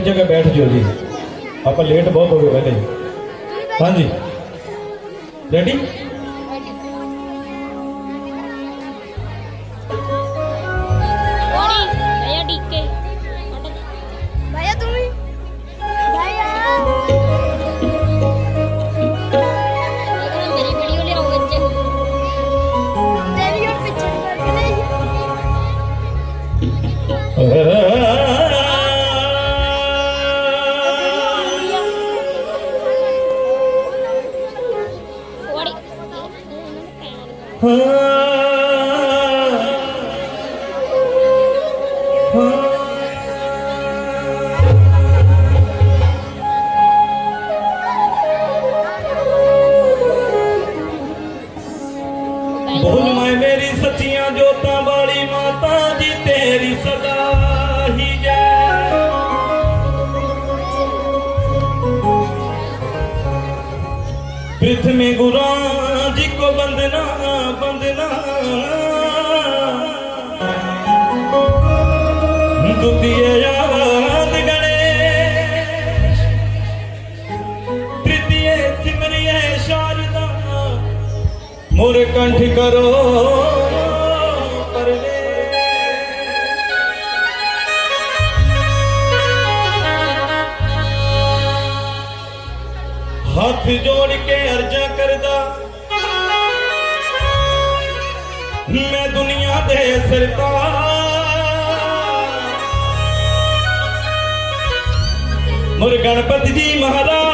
ਇੱਕ ਜਗ੍ਹਾ ਬੈਠ ਜਿਓ ਜੀ। ਆਪਾਂ ਲੇਟ ਬਹੁਤ ਹੋ ਗਏ ਪਹਿਲੇ। ਹਾਂਜੀ। ਰੈਡੀ ਮੈਂ ਮੇਰੀ ਸੱਚੀਆਂ ਜੋਤਾਂ ਵਾਲੀ ਮਾਤਾ ਜੀ, ਤੇਰੀ ਸਦਾ ਹੀ ਜੈ। ਪ੍ਰਿਥਮੀ ਗੁਰਾਂ ਜੀ ਕੋ ਬੰਦਨਾ ਬੰਦਨਾ ਦੁਨੀਆ ਮੋਰ ਕੰਠ ਕਰੋ ਪਰਲੇ ਹੱਥ ਜੋੜ ਕੇ ਅਰਜ਼ਾ ਕਰਦਾ। ਮੈਂ ਦੁਨੀਆ ਦੇ ਸਰਕਾਰ ਮੁਰ ਗਣਪਤੀ ਜੀ ਮਹਾਰਾਜ।